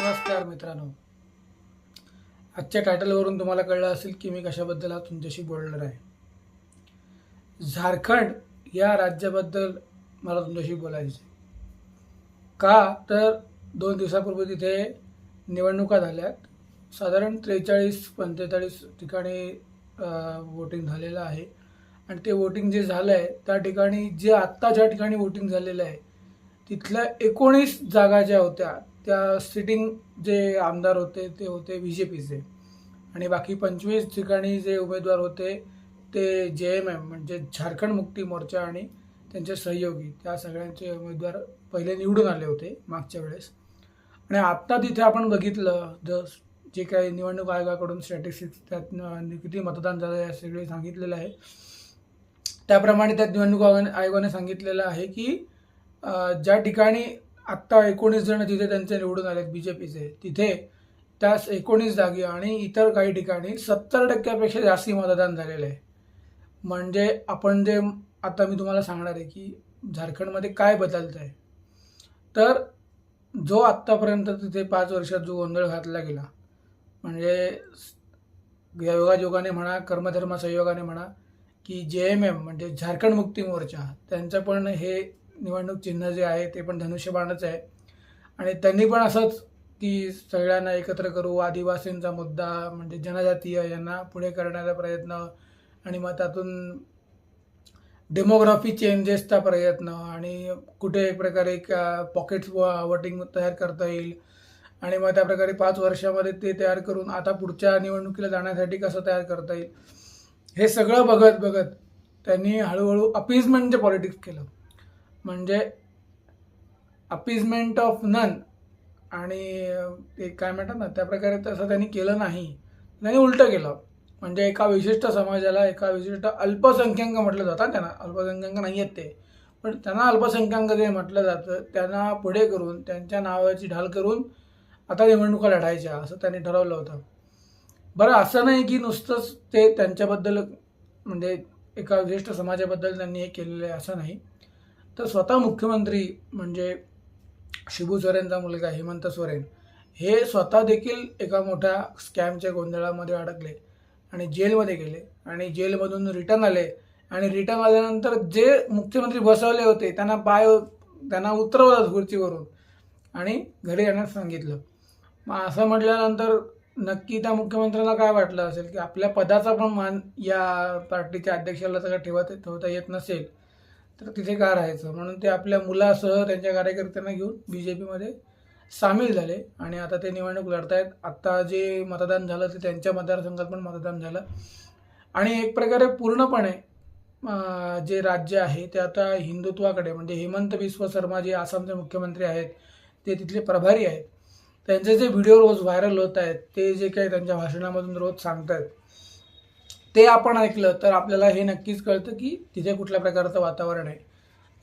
नमस्कार मित्रांनो. आजच्या टायटलवरून तुम्हाला कळलं असेल की मी कशाबद्दल आज तुमच्याशी बोलणार आहे. झारखंड या राज्याबद्दल मला तुमच्याशी बोलायचं आहे. का तर दोन दिवसापूर्वी तिथे निवडणुका झाल्यात. साधारण त्रेचाळीस पंचेचाळीस ठिकाणी वोटिंग झालेलं आहे. आणि ते वोटिंग जे झालं आहे त्या ठिकाणी जे आत्ता ज्या ठिकाणी वोटिंग झालेलं आहे तिथल्या एकोणीस जागा ज्या होत्या त्या सिटिंग जे आमदार होते ते होते बी जे पीचे आणि बाकी पंचवीस ठिकाणी जे उमेदवार होते ते जे एम एम म्हणजे झारखंड मुक्ती मोर्चा आणि त्यांचे सहयोगी. त्या सगळ्यांचे उमेदवार पहिले निवडून आले होते मागच्या वेळेस. आणि आत्ता तिथे आपण बघितलं ज जे काही निवडणूक आयोगाकडून स्टॅटिस्टिक्स त्यात किती मतदान झालं या सगळे सांगितलेलं आहे. त्याप्रमाणे त्यात निवडणूक आयोगाने सांगितलेलं आहे की ज्या ठिकाणी आत्ता एकोणीस जण तिथे त्यांचे निवडून आलेत बी जे पीचे तिथे त्यास एकोणीस जागी आणि इतर काही ठिकाणी सत्तर टक्क्यापेक्षा जास्ती मतदान झालेलं आहे. म्हणजे आपण जे आता मी तुम्हाला सांगणार आहे की झारखंडमध्ये काय बदलतं आहे तर जो आत्तापर्यंत तिथे पाच वर्षात जो गोंधळ घातला गेला म्हणजे योगायोगाने म्हणा कर्मधर्म संयोगाने म्हणा की जे एम एम म्हणजे झारखंड मुक्ती मोर्चा त्यांचं पण हे निवडणूक चिन्ह जे आहे ते पण धनुष्यबाणच आहे. आणि त्यांनी पण असंच की सगळ्यांना एकत्र करू आदिवासींचा मुद्दा म्हणजे जनजातीय यांना पुढे करण्याचा प्रयत्न आणि मग त्यातून डेमोग्राफी चेंजेसचा प्रयत्न आणि कुठे एक प्रकारे पॉकेट्स वोटिंग तयार करता येईल. आणि मग त्या प्रकारे पाच वर्षामध्ये ते तयार करून आता पुढच्या निवडणुकीला जाण्यासाठी कसं तयार करता येईल हे सगळं बघत बघत त्यांनी हळूहळू अपीजमेंटचे म्हणजे पॉलिटिक्स केलं. म्हणजे अपीजमेंट ऑफ नन आणि ते काय म्हणतात ना त्या प्रकारे तसं त्यांनी केलं नाही. त्यांनी उलटं केलं. म्हणजे एका विशिष्ट समाजाला एका विशिष्ट अल्पसंख्याक म्हटलं जातं. त्यांना अल्पसंख्याक नाही आहेत ते. पण त्यांना अल्पसंख्याक जे म्हटलं जातं त्यांना पुढे करून त्यांच्या नावाची ढाल करून आता निवडणुका लढायच्या असं त्यांनी ठरवलं होतं. बरं असं नाही की नुसतंच ते त्यांच्याबद्दल म्हणजे एका विशिष्ट समाजाबद्दल त्यांनी हे केलेलं आहे असं नाही. तर स्वतः मुख्यमंत्री म्हणजे शिबू सोरेनचा मुलगा हेमंत सोरेन हे स्वतः देखील एका मोठ्या स्कॅमच्या गोंधळामध्ये अडकले आणि जेलमध्ये गेले आणि जेलमधून रिटर्न आले. आणि रिटर्न आल्यानंतर जे मुख्यमंत्री बसवले होते त्यांना पाय त्यांना उतरवलं खुर्चीवरून आणि घरी येण्यास सांगितलं. मग असं म्हटल्यानंतर नक्की त्या मुख्यमंत्र्यांना काय वाटलं असेल की आपल्या पदाचा पण मान या पार्टीच्या अध्यक्षाला सगळं ठेवत ठेवता येत नसेल. तर तिथे का राहायचं? म्हणून ते आपल्या मुलासह त्यांच्या कार्यकर्त्यांना घेऊन बी जे पीमध्ये सामील झाले. आणि आता ते निवडणूक लढतायत. आत्ता जे मतदान झालं ते त्यांच्या मतदारसंघात पण मतदान झालं. आणि एक प्रकारे पूर्णपणे जे राज्य आहे ते आता हिंदुत्वाकडे म्हणजे हेमंत बिस्व शर्मा जे आसामचे मुख्यमंत्री आहेत ते तिथले प्रभारी आहेत. त्यांचे जे व्हिडिओ रोज व्हायरल होत आहेत ते जे काही त्यांच्या भाषणामधून रोज सांगतायत ते आपण ऐकलं तर आपल्याला हे नक्कीच कळतं की तिथे कुठल्या प्रकारचं वातावरण आहे.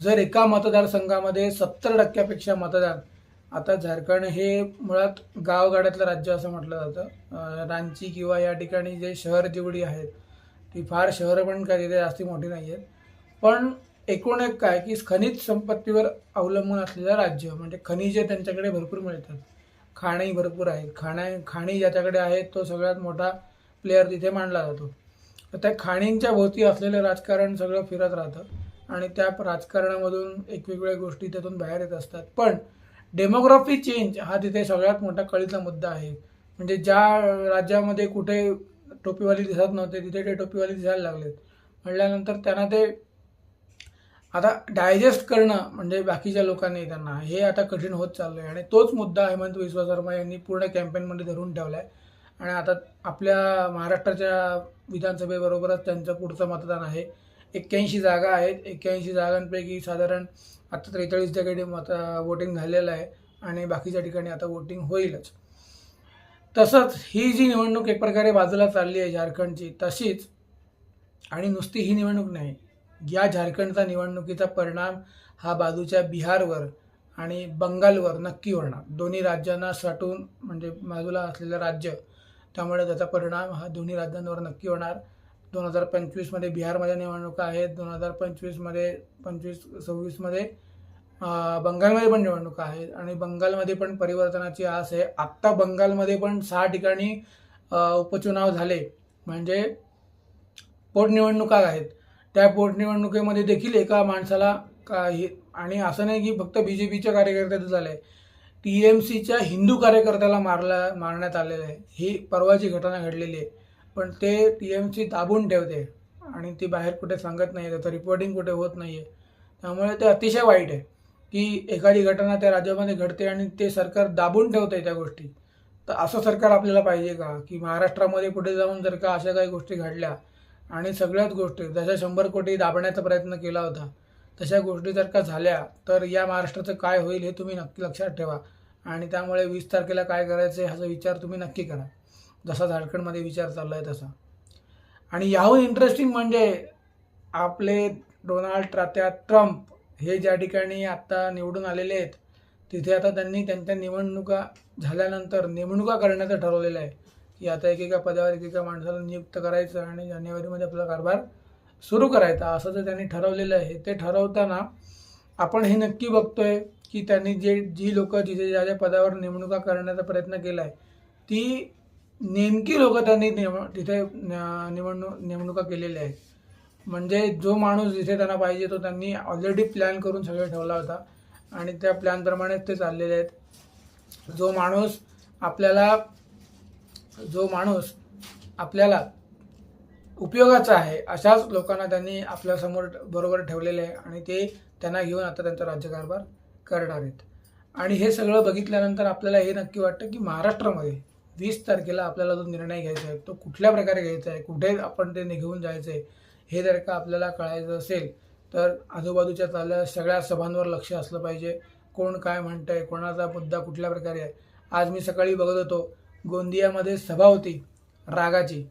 जर एका मतदारसंघामध्ये सत्तर टक्क्यापेक्षा मतदान आता झारखंड हे मुळात गावगाड्यातलं राज्य असं म्हटलं जातं. रांची किंवा या ठिकाणी जे शहर जेवढी आहेत ती फार शहरं पण काय तिथे जास्ती मोठी नाही आहेत. पण एकूण एक काय की खनिज संपत्तीवर अवलंबून असलेलं राज्य म्हणजे खनिजे त्यांच्याकडे भरपूर मिळतात. खाणी भरपूर आहेत. खाण्या खाणी ज्याच्याकडे आहेत तो सगळ्यात मोठा प्लेअर तिथे मानला जातो. तर त्या खाणींच्या भोवती असलेलं राजकारण सगळं फिरत राहतं. आणि त्या राजकारणामधून एक वेगवेगळ्या गोष्टी त्यातून बाहेर येत असतात. पण डेमोग्राफी चेंज हा तिथे सगळ्यात मोठा कळीचा मुद्दा आहे. म्हणजे ज्या राज्यामध्ये कुठे टोपीवाली दिसत नव्हते तिथे ते टोपीवाली दिसायला लागलेत. म्हटल्यानंतर त्यांना ते आता डायजेस्ट करणं म्हणजे बाकीच्या लोकांनी त्यांना हे आता कठीण होत चाललं आहे आणि तोच मुद्दा हेमंत विश्व शर्मा यांनी पूर्ण कॅम्पेनमध्ये धरून ठेवला आहे आणि आता आपल्या महाराष्ट्राच्या विधानसभेबरोबरच त्यांचं पुढचं मतदान आहे. एक्क्याऐंशी जागा आहेत. एक्क्याऐंशी जागांपैकी साधारण आता त्रेचाळीस ठिकाणी मत वोटिंग झालेलं आहे आणि बाकीच्या ठिकाणी आता वोटिंग होईलच. तसंच ही जी निवडणूक एक प्रकारे बाजूला चालली आहे झारखंडची तशीच आणि नुसती ही निवडणूक नाही या झारखंडचा निवडणुकीचा परिणाम हा बाजूच्या बिहारवर आणि बंगालवर नक्की होणार. दोन्ही राज्यांना साठून म्हणजे बाजूला असलेलं राज्य त्यामुळे त्याचा परिणाम हा दोन्ही राज्यांवर नक्की होणार. दोन हजार पंचवीसमध्ये बिहारमध्ये निवडणुका आहेत. दोन हजार पंचवीसमध्ये पंचवीस सव्वीसमध्ये बंगालमध्ये पण निवडणुका आहेत. आणि बंगालमध्ये पण परिवर्तनाची आस आहे. आत्ता बंगालमध्ये पण सहा ठिकाणी उपचुनाव झाले. म्हणजे पोटनिवडणुका आहेत. त्या पोटनिवडणुकीमध्ये देखील एका माणसाला काही आणि असं नाही की फक्त बी जे पीच्या कार्यकर्त्याचं झालं. आहे टी एम सीच्या हिंदू कार्यकर्त्याला मारला मारण्यात आलेलं आहे. ही परवाची घटना घडलेली आहे. पण ते टी एम सी दाबून ठेवते आणि ती बाहेर कुठे सांगत नाही त्याचं रिपोर्टिंग कुठे होत नाही आहे त्यामुळे ते अतिशय वाईट आहे की एखादी घटना त्या राज्यामध्ये घडते आणि ते सरकार दाबून ठेवते त्या गोष्टी. तर असं सरकार आपल्याला पाहिजे का? की महाराष्ट्रामध्ये पुढे जाऊन जर का अशा काही गोष्टी घडल्या आणि सगळ्याच गोष्टी जशा शंभर कोटी दाबण्याचा प्रयत्न केला होता तशा गोष्टी जर का झाल्या तर या महाराष्ट्राचं काय होईल हे तुम्ही नक्की लक्षात ठेवा. आणि त्यामुळे वीस तारखेला काय करायचं आहे ह्याचा विचार तुम्ही नक्की करा. जसा झारखंडमध्ये विचार चालला आहे तसा. आणि याहून इंटरेस्टिंग म्हणजे आपले डोनाल्ड तात्या ट्रम्प हे ज्या ठिकाणी आत्ता निवडून आलेले आहेत तिथे आता त्यांनी त्यांच्या निवडणुका झाल्यानंतर नेमणुका करण्याचं ठरवलेलं आहे. की आता एकेका पदावर एकेका माणसाला नियुक्त करायचं आणि जानेवारीमध्ये आपला कारभार सुरू करायचा असं जर त्यांनी ठरवलेलं आहे ते ठरवताना आपण हे नक्की बघतोय की त्यांनी जे जी लोक जिथे ज्या ज्या पदावर नेमणुका करण्याचा प्रयत्न केला आहे ती नेमकी लोक त्यांनी नेम तिथे न- निवडणूक नेमणुका केलेल्या आहेत. म्हणजे जो माणूस जिथे त्यांना पाहिजे तो त्यांनी ऑलरेडी प्लॅन करून सगळं ठेवला होता आणि त्या प्लॅनप्रमाणेच ते चाललेले आहेत. जो माणूस आपल्याला जो माणूस आपल्याला उपयोगाचं आहे. अशाच लोकांना त्यांनी आपल्यासमोर बरोबर ठेवलेले आहे आणि ते त्यांना घेऊन आता त्यांचा राज्यकारभार करणार आहेत. आणि हे सगळं बघितल्यानंतर आपल्याला हे नक्की वाटतं की महाराष्ट्रामध्ये वीस तारखेला आपल्याला जो निर्णय घ्यायचा आहे तो कुठल्या प्रकारे घ्यायचा आहे कुठे आपण ते घेऊन जायचं आहे हे जर का आपल्याला कळायचं असेल तर आजूबाजूच्या चालल्या सगळ्या सभांवर लक्ष असलं पाहिजे. कोण काय म्हणतंय कोणाचा मुद्दा कुठल्या प्रकारे आहे? आज मी सकाळी बघत होतो गोंदियामध्ये सभा होती रागाची.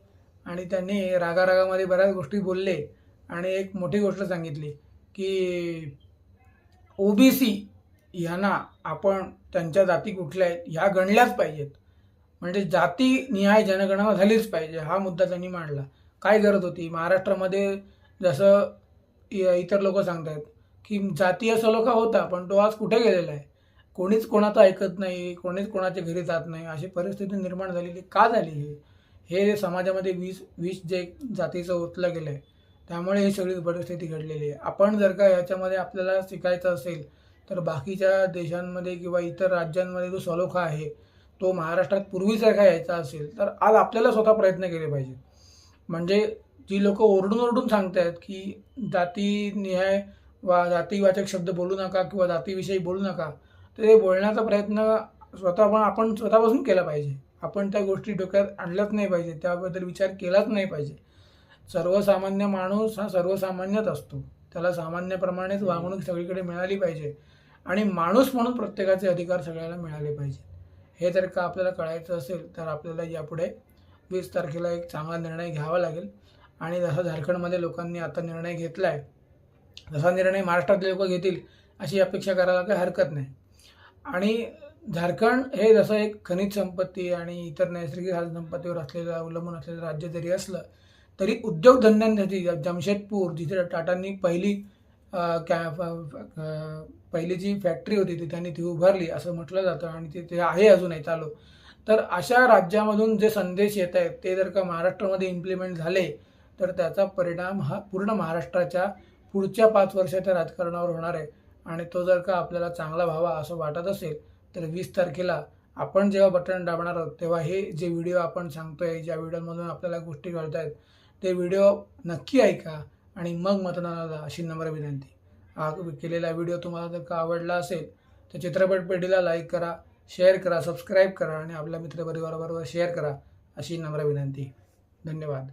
आणि त्यांनी रागारागामध्ये बऱ्याच गोष्टी बोलले आणि एक मोठी गोष्ट सांगितली की ओ बी सी यांना आपण त्यांच्या जाती कुठल्या आहेत ह्या गणल्याच पाहिजेत. म्हणजे जाती निहाय जनगणना झालीच पाहिजे हा मुद्दा त्यांनी मांडला. काय गरज होती? महाराष्ट्रामध्ये जसं इतर लोक सांगतात की जातीय सलोखा होता पण तो आज कुठे गेलेला आहे? कोणीच कोणाचं ऐकत नाही कोणीच कोणाच्या घरी जात नाही अशी परिस्थिती निर्माण झालेली का झाली ही? हे समाजामध्ये वीस वीस जे जातीचं ओतलं गेलं आहे त्यामुळे ही सगळी परिस्थिती घडलेली आहे. आपण जर का याच्यामध्ये आपल्याला शिकायचं असेल तर बाकीच्या देशांमध्ये किंवा इतर राज्यांमध्ये जो सलोखा आहे तो महाराष्ट्रात पूर्वीसारखा यायचा असेल तर आज आपल्याला स्वतः प्रयत्न केले पाहिजे. म्हणजे जी लोक ओरडून ओरडून सांगतायत की जातीनिहाय वा जातीवाचक शब्द बोलू नका किंवा जातीविषयी बोलू नका तर ते बोलण्याचा प्रयत्न स्वतः पण आपण स्वतःपासून केला पाहिजे. आपण त्या गोष्टी डोक्यात आणल्याच नाही पाहिजे त्याबद्दल विचार केलाच नाही पाहिजे. सर्वसामान्य माणूस हा सर्वसामान्यच असतो. त्याला सामान्यप्रमाणेच वागणूक सगळीकडे मिळाली पाहिजे आणि माणूस म्हणून प्रत्येकाचे अधिकार सगळ्याला मिळाले पाहिजे. हे जर का आपल्याला कळायचं असेल तर आपल्याला यापुढे वीस तारखेला एक चांगला निर्णय घ्यावा लागेल. आणि जसा झारखंडमध्ये लोकांनी आता निर्णय घेतला आहे जसा निर्णय महाराष्ट्रातले लोक घेतील अशी अपेक्षा करायला काही हरकत नाही. आणि झारखंड हे जसं एक खनिज संपत्ती आणि इतर नैसर्गिक संपत्तीवर असलेलं अवलंबून असलेलं राज्य जरी असलं तरी उद्योगधंद्यांसाठी जमशेदपूर जिथे टाटांनी पहिली कॅ पहिली जी फॅक्टरी होती ती त्यांनी ती उभारली असं म्हटलं जातं आणि ते ते आहे अजूनही चालू. तर अशा राज्यामधून जे संदेश येत आहेत ते जर का महाराष्ट्रामध्ये इम्प्लिमेंट झाले तर त्याचा परिणाम हा पूर्ण महाराष्ट्राच्या पुढच्या पाच वर्षाच्या राजकारणावर होणार आहे. आणि तो जर का आपल्याला चांगला व्हावा असं वाटत असेल तर वीस तारखेला आपण जेव्हा बटन दाबणार आहोत तेव्हा हे जे व्हिडिओ आपण सांगतोय ज्या व्हिडिओमधून आपल्याला गोष्टी कळत आहेत ते व्हिडिओ नक्की ऐका आणि मग मतदानाला अशी नम्र विनंती. हा केलेला व्हिडिओ तुम्हाला जर का आवडला असेल तर चित्रपट पेढीला लाईक करा शेअर करा सबस्क्राईब करा आणि आपल्या मित्रपरिवाराबरोबर शेअर करा अशी नम्र विनंती. धन्यवाद.